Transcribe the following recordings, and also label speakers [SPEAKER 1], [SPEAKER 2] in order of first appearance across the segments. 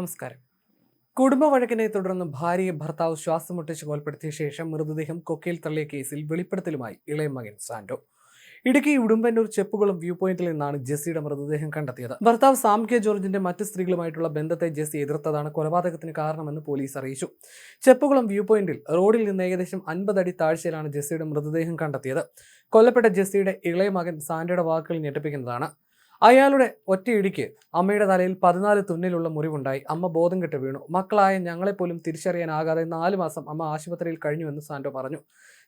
[SPEAKER 1] നമസ്കാരം. കുടുംബ വഴക്കിനെ തുടർന്ന് ഭാര്യയെ ഭർത്താവ് ശ്വാസം മുട്ടിച്ച് കൊലപ്പെടുത്തിയ ശേഷം മൃതദേഹം കൊക്കയിൽ തള്ളിയ കേസിൽ വെളിപ്പെടുത്തലുമായി ഇളയ മകൻ സാന്റോ. ഇടുക്കി ഉടുമ്പന്നൂർ ചെപ്പുകുളം വ്യൂ പോയിന്റിൽ നിന്നാണ് ജെസ്സിയുടെ മൃതദേഹം കണ്ടെത്തിയത്. ഭർത്താവ് സാം കെ ജോർജിന്റെ മറ്റ് സ്ത്രീകളുമായിട്ടുള്ള ബന്ധത്തെ ജെസ്സി എതിർത്തതാണ് കൊലപാതകത്തിന് കാരണമെന്ന് പോലീസ് അറിയിച്ചു. ചെപ്പുകുളം വ്യൂ പോയിന്റിൽ റോഡിൽ നിന്ന് ഏകദേശം അൻപത് അടി താഴ്ചയിലാണ് ജെസ്സിയുടെ മൃതദേഹം കണ്ടെത്തിയത്. കൊല്ലപ്പെട്ട ജെസ്സിയുടെ ഇളയ മകൻ സാന്റയുടെ വാക്കുകൾ ഞെട്ടിപ്പിക്കുന്നതാണ്. അയാളുടെ ഒറ്റയിടിക്ക് അമ്മയുടെ തലയിൽ പതിനാല് തുന്നിലുള്ള മുറിവുണ്ടായി. അമ്മ ബോധം കെട്ട് വീണു. മക്കളായ ഞങ്ങളെപ്പോലും തിരിച്ചറിയാനാകാതെ നാല് മാസം അമ്മ ആശുപത്രിയിൽ കഴിഞ്ഞുവെന്ന് സാന്റോ പറഞ്ഞു.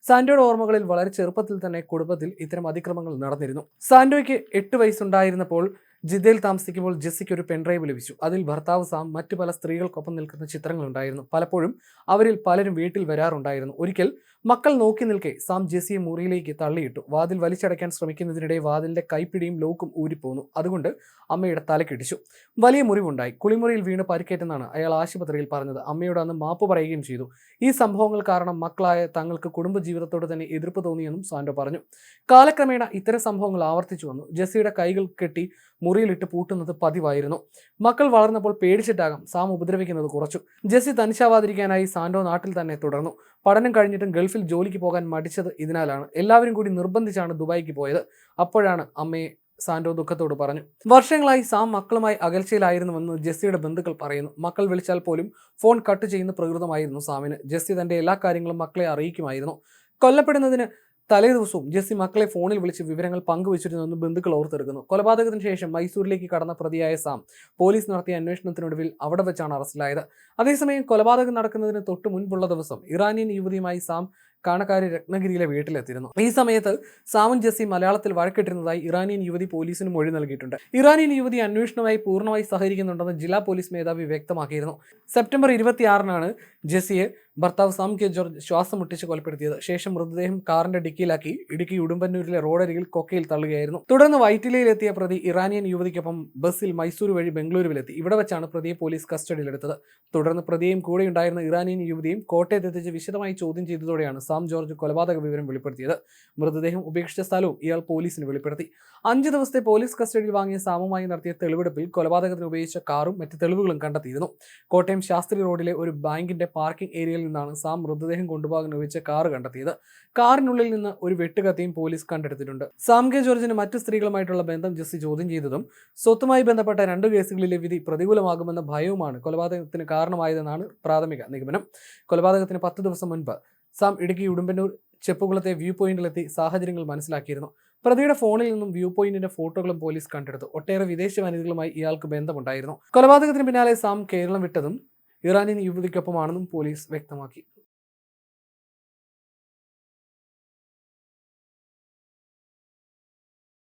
[SPEAKER 1] സാന്റോയുടെ ഓർമ്മകളിൽ വളരെ ചെറുപ്പത്തിൽ തന്നെ കുടുംബത്തിൽ ഇത്തരം അതിക്രമങ്ങൾ നടന്നിരുന്നു. സാന്റോയ്ക്ക് എട്ട് വയസ്സുണ്ടായിരുന്നപ്പോൾ ജിദ്ദയിൽ താമസിക്കുമ്പോൾ ജെസ്സിക്ക് ഒരു പെൻഡ്രൈവ് ലഭിച്ചു. അതിൽ ഭർത്താവ് സാം മറ്റു പല സ്ത്രീകൾക്കൊപ്പം നിൽക്കുന്ന ചിത്രങ്ങളുണ്ടായിരുന്നു. പലപ്പോഴും അവരിൽ പലരും വീട്ടിൽ വരാറുണ്ടായിരുന്നു. ഒരിക്കൽ മക്കൾ നോക്കി നിൽക്കെ സാം ജെസ്സിയെ മുറിയിലേക്ക് തള്ളിയിട്ടു. വാതിൽ വലിച്ചടയ്ക്കാൻ ശ്രമിക്കുന്നതിനിടെ വാതിലിന്റെ കൈപ്പിടിയും ലോക്കും ഊരിപ്പോന്നു. അതുകൊണ്ട് അമ്മയുടെ തലക്കിടിച്ചു വലിയ മുറിവുണ്ടായി. കുളിമുറിയിൽ വീണ് പരിക്കേറ്റെന്നാണ് അയാൾ ആശുപത്രിയിൽ പറഞ്ഞത്. അമ്മയോട് അന്ന് മാപ്പ് പറയുകയും ചെയ്തു. ഈ സംഭവങ്ങൾ കാരണം മക്കളായ തങ്ങൾക്ക് കുടുംബജീവിതത്തോട് തന്നെ എതിർപ്പ് തോന്നിയെന്നും സാന്റോ പറഞ്ഞു. കാലക്രമേണ ഇത്തരം സംഭവങ്ങൾ ആവർത്തിച്ചു വന്നു. ജെസ്സിയുടെ കൈകൾ കെട്ടി മുറിയിലിട്ട് പൂട്ടുന്നത് പതിവായിരുന്നു. മക്കൾ വളർന്നപ്പോൾ പേടിച്ചിട്ടാകാം സാം ഉപദ്രവിക്കുന്നത് കുറച്ചു. ജെസ്സി തനിച്ചാവാതിരിക്കാനായി സാന്റോ നാട്ടിൽ തന്നെ തുടർന്നു. പഠനം കഴിഞ്ഞിട്ടും ഗൾഫിൽ ജോലിക്ക് പോകാൻ മടിച്ചത് ഇതിനാലാണ്. എല്ലാവരും കൂടി നിർബന്ധിച്ചാണ് ദുബായിക്ക് പോയത്. അപ്പോഴാണ് അമ്മയെ സാന്റോ ദുഃഖത്തോട് പറഞ്ഞു. വർഷങ്ങളായി സാം മക്കളുമായി അകൽച്ചയിലായിരുന്നുവെന്ന് ജെസ്സിയുടെ ബന്ധുക്കൾ പറയുന്നു. മക്കൾ വിളിച്ചാൽ പോലും ഫോൺ കട്ട് ചെയ്യുന്ന പ്രകൃതമായിരുന്നു സാമിന്. ജെസ്സി തന്റെ എല്ലാ കാര്യങ്ങളും മക്കളെ അറിയിക്കുമായിരുന്നു. കൊല്ലപ്പെടുന്നതിന് തലേ ദിവസവും ജെസ്സി മക്കളെ ഫോണിൽ വിളിച്ച് വിവരങ്ങൾ പങ്കുവച്ചിരുന്നുവെന്ന് ബന്ധുക്കൾ ഓർത്തെടുക്കുന്നു. കൊലപാതകത്തിന് ശേഷം മൈസൂരിലേക്ക് കടന്ന പ്രതിയായ സാം പോലീസ് നടത്തിയ അന്വേഷണത്തിനൊടുവിൽ അവിടെ വെച്ചാണ് അറസ്റ്റിലായത്. അതേസമയം കൊലപാതകം നടക്കുന്നതിന് തൊട്ട് മുൻപുള്ള ദിവസം ഇറാനിയൻ യുവതിയുമായി സാം കാണക്കാരി രത്നഗിരിയിലെ വീട്ടിലെത്തിയിരുന്നു. ഈ സമയത്ത് സാമുൻ ജസി മലയാളത്തിൽ വഴക്കിട്ടിരുന്നതായി ഇറാനിയൻ യുവതി പോലീസിന് മൊഴി നൽകിയിട്ടുണ്ട്. ഇറാനിയൻ യുവതി അന്വേഷണമായി പൂർണമായി സഹകരിക്കുന്നുണ്ടെന്ന് ജില്ലാ പോലീസ് മേധാവി വ്യക്തമാക്കിയിരുന്നു. സെപ്റ്റംബർ ഇരുപത്തിയാറിനാണ് ജെസ്സിയെ ഭർത്താവ് സാം കെ ജോർജ് ശ്വാസം മുട്ടിച്ച് കൊലപ്പെടുത്തിയത്. ശേഷം മൃതദേഹം കാറിന്റെ ഡിക്കിയിലാക്കി ഇടുക്കി ഉടുമ്പന്നൂരിലെ റോഡരികിൽ കൊക്കയിൽ തള്ളുകയായിരുന്നു. തുടർന്ന് വൈറ്റിലയിലെത്തിയ പ്രതി ഇറാനിയൻ യുവതിക്കൊപ്പം ബസ്സിൽ മൈസൂർ വഴി ബംഗളൂരുവിലെത്തി. ഇവിടെ വെച്ചാണ് പ്രതിയെ പോലീസ് കസ്റ്റഡിയിലെടുത്തത്. തുടർന്ന് പ്രതിയെയും കൂടെയുണ്ടായിരുന്ന ഇറാനിയൻ യുവതിയും കോട്ടയത്തെത്തിച്ച് വിശദമായി ചോദ്യം ചെയ്തതോടെയാണ് സാം ജോർജ് കൊലപാതക വിവരം വെളിപ്പെടുത്തിയത്. മൃതദേഹം ഉപേക്ഷിച്ച സ്ഥലവും ഇയാൾ പോലീസിന് വെളിപ്പെടുത്തി. അഞ്ച് ദിവസത്തെ പോലീസ് കസ്റ്റഡിയിൽ വാങ്ങിയ സാമുമായി നടത്തിയ തെളിവെടുപ്പിൽ കൊലപാതകത്തിന് ഉപയോഗിച്ച കാറും മറ്റ് തെളിവുകളും കണ്ടെത്തിയിരുന്നു. കോട്ടയം ശാസ്ത്രി റോഡിലെ ഒരു ബാങ്കിന്റെ പാർക്കിംഗ് ഏരിയയിൽ നിന്നാണ് സാം മൃതദേഹം കൊണ്ടുപോകാൻ ഉപയോഗിച്ച കാർ കണ്ടെത്തിയത്. കാറിനുള്ളിൽ നിന്ന് ഒരു വെട്ടുകത്തിയും പോലീസ് കണ്ടെടുത്തിട്ടുണ്ട്. സാം കെ ജോർജിന് മറ്റു സ്ത്രീകളുമായിട്ടുള്ള ബന്ധം ജസ്റ്റി ചോദ്യം ചെയ്തതും സ്വത്തുമായി ബന്ധപ്പെട്ട രണ്ട് കേസുകളിലെ വിധി പ്രതികൂലമാകുമെന്ന ഭയവുമാണ് കൊലപാതകത്തിന് കാരണമായതെന്നാണ് പ്രാഥമിക നിഗമനം. കൊലപാതകത്തിന് പത്ത് ദിവസം മുൻപ് സാം ഇടുക്കി ഉടുമ്പന്നൂർ ചെപ്പുകുളത്തെ വ്യൂ പോയിന്റിലെത്തി സാഹചര്യങ്ങൾ മനസ്സിലാക്കിയിരുന്നു. പ്രതിയുടെ ഫോണിൽ നിന്നും വ്യൂ പോയിന്റിന്റെ ഫോട്ടോകളും പോലീസ് കണ്ടെടുത്തു. ഒട്ടേറെ വിദേശ വനിതകളുമായി ഇയാൾക്ക് ബന്ധമുണ്ടായിരുന്നു. കൊലപാതകത്തിന് പിന്നാലെ സാം കേരളം വിട്ടതും ഇറാനിയൻ യുവതിക്കൊപ്പമാണെന്നും പോലീസ് വ്യക്തമാക്കി.